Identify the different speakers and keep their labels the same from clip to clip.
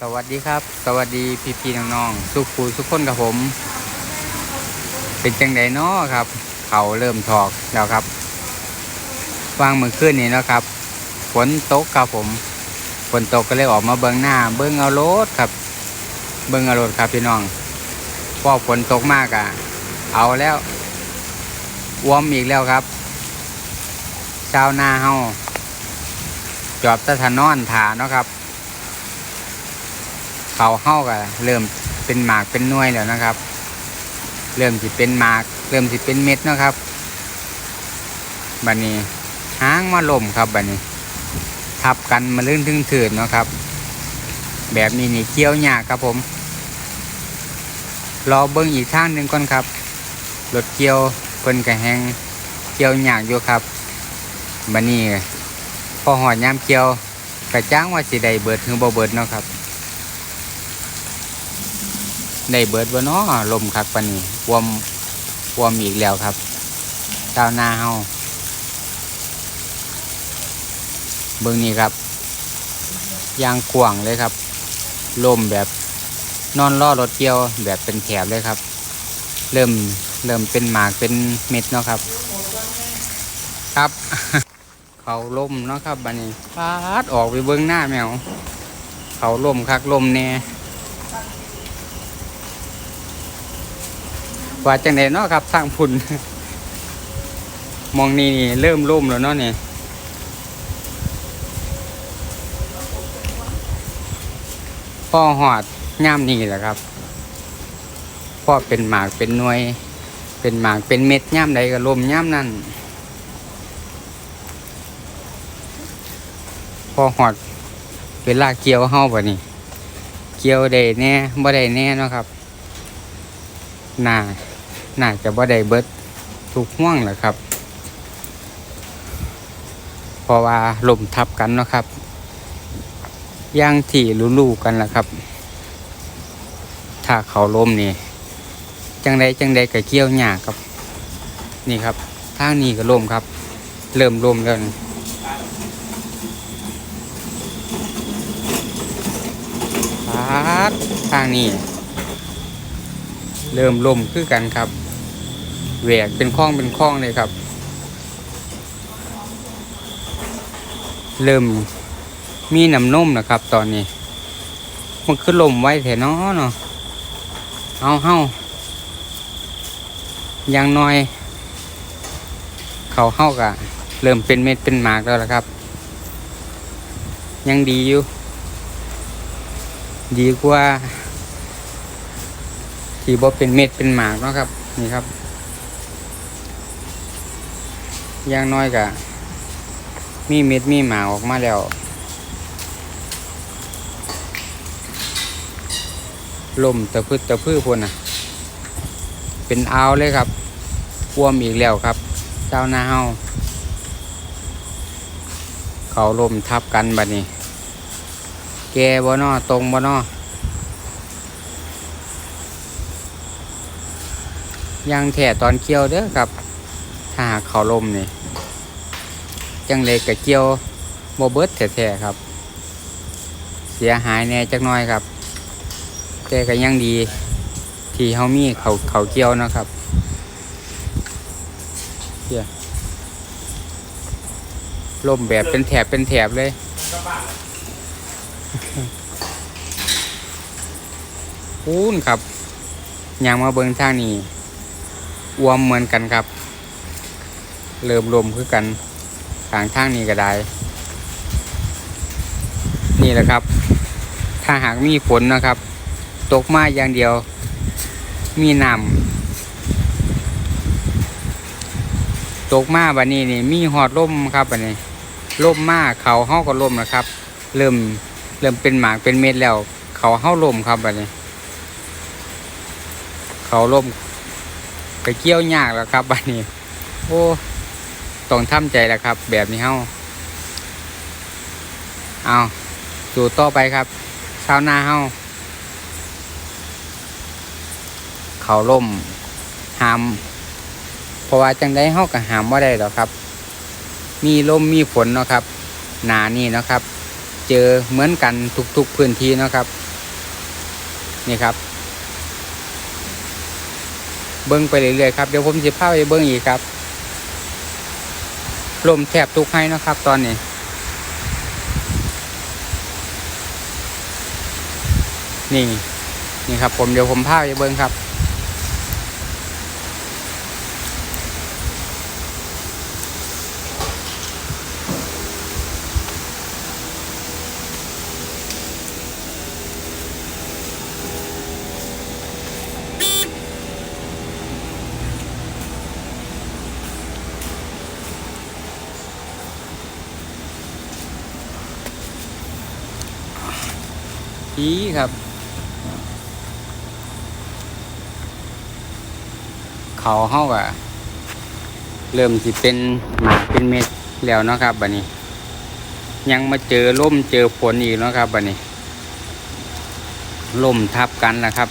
Speaker 1: สวัสดีครับ สวัสดีพี่พี่ๆน้องๆสุขูสุขคนกับผม เป็นจังไดน้อครับ เขาเริ่มถอกแล้วครับวางมือขึ้นนี่นะครับฝนตกครับผมฝนตกก็เลยออกมาเบิ้องหน้า เบิ้องเอารถครับ เบิ้องเอารถครับพี่น้องพอฝนตกมากอะเอาแล้ววอมอีกแล้วครับชาวนาเฮาจอบตะถนอนถาเนาะครับ เขาเข้ากันเริ่มเป็นหมากเป็นน่วยแล้วนะครับ เริ่มสิเป็นหมาก เริ่มสิเป็นเม็ดนะครับบันนี้หางมาล่มครับบันนี้ ทับกันมาลื่นถึงถืนนะครับ แบบนี้นี่เกี่ยวยากครับผม รอเบิ้งอีกทางหนึ่งก่อนครับรถเกี่ยวเพิ่นกระแหงเกี่ยวยากอยู่ครับบัดนี้พอหอดยามเกี่ยวกระจ้างว่าสิได้เบิดหรือบ่เบิดเนาะครับ ได้เบิดบ่เนาะลมคักปนี้วอมวอมอีกแล้วครับชาวนาเฮาเบิ่งนี้ครับยางกว้างเลยครับ ลมแบบนอนล่อรถเกี่ยวแบบเป็นแถบเลยครับ เริ่มเริ่มเป็นหมากเป็นเม็ดเนาะครับ ครับ เขาล่มเนาะครับบัดนี้พาดออกไปเบิ่งหน้าแมว เขาล่มคักล่มแน่ ว่าจังไดเนาะครับสร้างพุ่นมองนี่นี่เริ่มร่มแล้วเนาะนี่พ่อหอดย่ามนี่แหละครับพ่อเป็นหมากเป็นหน่วย เป็นหมากเป็นเม็ดย่ามใดก็ลมย่ามนั่นพ่อหอดเวลาเกี่ยวเฮาบ่นี่เกี่ยวได้แน่บ่ได้แน่เนาะครับน่า น่าจะบ่ได้เบิดทุกห่วงแหละครับ เพราะว่าลมทับกันเนาะครับย่างที่รู้ๆกันแหละครับ ถ้าเขาลมนี่ จังใดจังใดก็เกี่ยวหยากครับ นี่ครับทางนี้ก็ลมครับ เริ่มลมแล้วนี่ทางนี้ เริ่มล่มคือกันครับ แหวกเป็นคล้องเป็นคล้องเลยครับ เริ่มมีน้ำนมนะครับ ตอนนี้ มันคือลมไว้แถน้อเนาะเอาเฮาอย่างน้อย เขาเฮากะเริ่มเป็นเม็ดเป็นหมากแล้วละครับ ยังดีอยู่ ดีกว่าที่บ่เป็นเม็ดเป็นหมากเนาะครับ นี่ครับ อย่างน้อยกะมีเม็ดมีหมาออกมาแล้ว ลมตะพืดตะพื้พนน่ะ เป็นอาวเลยครับพ่วมอีกแล้วครับ เจ้าหน้าเฮาเขาลมทับกันบัดนี้ แกบ่นอตรงบ่นอยางแถ่ตอนเกี่ยวเด้อครับ ถ้าหากเขาลมนี่จังเลยกับเกี่ยวโบเบิดแท้ๆครับ เสียหายแน่จักน้อยครับ แต่ก็ยังดี ที่เฮามีเขาเขาเกี่ยวนะครับเฮียลมแบบเป็นแถบเป็นแถบเลยพูนครับยางมาเบิงทางนี้อวมเหมือนกันครับ เริ่มลมคือกันทางทางนี้ก็ได้ นี่แหละครับ ถ้าหากมีฝนนะครับ ตกมาอย่างเดียว มีน้ำตกมาบันนี้นี่มีหอดล่มครับบันนี้ล่มมากเขาเฮาก็ล่มนะครับ เริ่มเริ่มเป็นหมากเป็นเม็ดแล้ว เขาเฮาล่มครับบันนี้ เขาล่มก็เกี่ยวยากแล้วครับบัดนี้ โอ้ ต้องทำใจแล้วครับ แบบนี้เฮาเอาสู่ต่อไปครับชาวนาเฮาเขาล่มหามเพราะว่าจังได้เฮาก็หามว่าได้หรอครับ มีลมมีฝนเนาะครับ หนานี่เนาะครับ เจอเหมือนกันทุกๆพื้นที่เนาะครับ นี่ครับ เบิ้งไปเรื่อยๆครับเดี๋ยวผมจะพาไปเบิ้งอีกครับ ลมแทบทุกให้นะครับตอนนี้ นี่ นี่ครับผมเดี๋ยวผมพาไปเบิ้งครับ อีครับ เขาเฮาอะเริ่มสิเป็นหมากเป็นเม็ดแล้วเนาะครับบัดนี้ ยังมาเจอล่มเจอฝนอีกเนาะครับบัดนี้ล่มทับกันแล้วครับ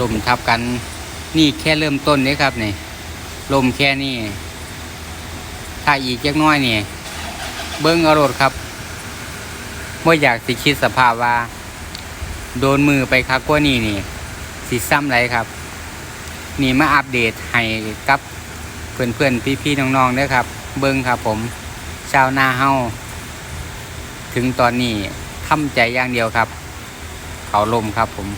Speaker 1: ล่มทับกัน นี่แค่เริ่มต้นนี้ครับนี่ลมแค่นี้ถ้าอีกจักน้อยนี่ เบิ้งอารถครับเมื่ออยากสิคิดสภาพว่า โดนมือไปคักกว่านี่นี่สิซ้ำไรครับ นี่มาอัปเดตให้กับเพื่อนเพื่อนพี่พี่ๆน้องๆด้อครับ เบิ้งครับ ผมชาวนาเฮาถึงตอนนี้ทำใจอย่างเดียวครับ เขาลมครับผม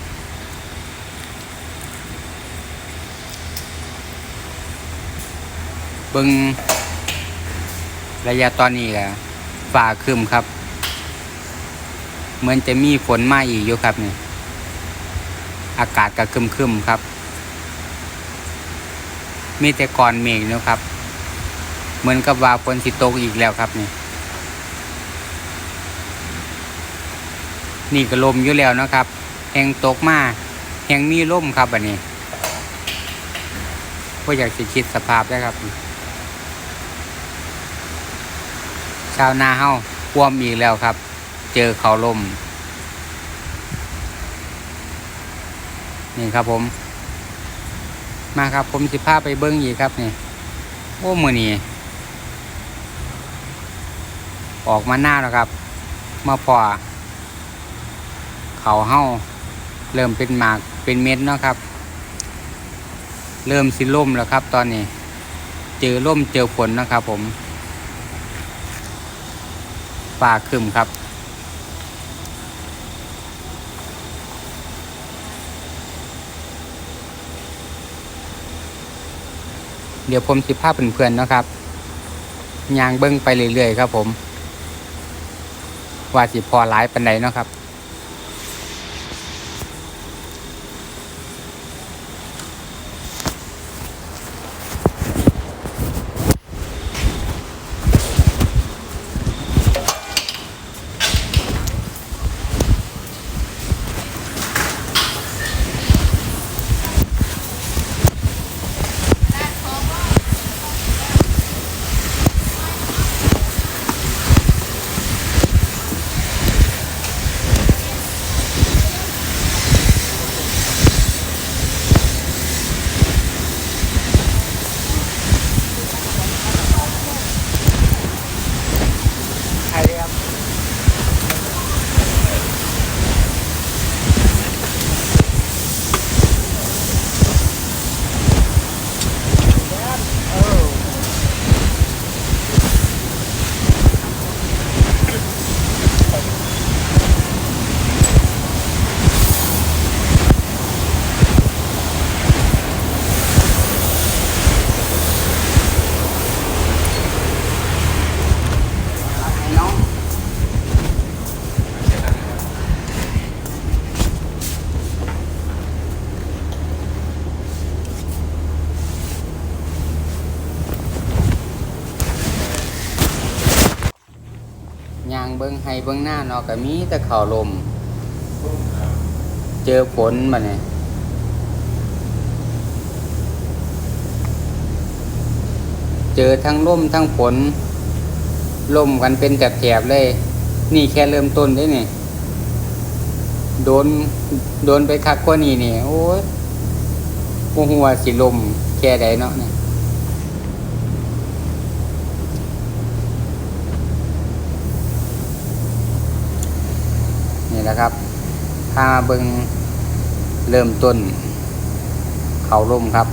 Speaker 1: เบิ้งระยะตอนนี้แหละ ฝ่าครึมครับ เหมือนจะมีฝนมาอีกอยู่ครับนี่อากาศก็ครึมๆครับ มีแต่ก่อนเมฆนะครับ เหมือนกับว่าฝนสิตกอีกแล้วครับนี่ นี่ก็ลมอยู่แล้วนะครับแหงตกมาแหงมีลมครับอันนี้ก็อยากสิคิดสภาพได้ครับ ชาวนาเฮาคว่ำอีกแล้วครับ เจอเขาลมนี่ครับผม มาครับผมสิพาไปเบิ้งอีกครับนี่โอ้มือนี่ออกมาหน้าแล้วครับ มาพอเขาเฮาเริ่มเป็นหมากเป็นเม็ดเนาะครับ เริ่มสิล่มแล้วครับ ตอนนี้ เจอล่มเจอฝนนะครับผม ฟ้าคึมครับ เดี๋ยวผมสิภาพเพื่อนๆนะครับยางเบิ้งไปเรื่อยๆครับผม ว่าสิพอหลายปันใดเนาะครับางเบิ้งให้เบิ้งหน้าเนาะก็มีแต่ข่าวลม เจอฝนมาเนี่ยเจอทั้งลมทั้งฝนลมกันเป็นแถบๆเลย นี่แค่เริ่มต้นได้นี่โดน โดนไปคักกว่านี่นี่โอ้ยโมหัวาสิลมแค่ใดเนาะเนี่ย แหละครับพามาเบิงเริ่มต้น เขาร่มครับ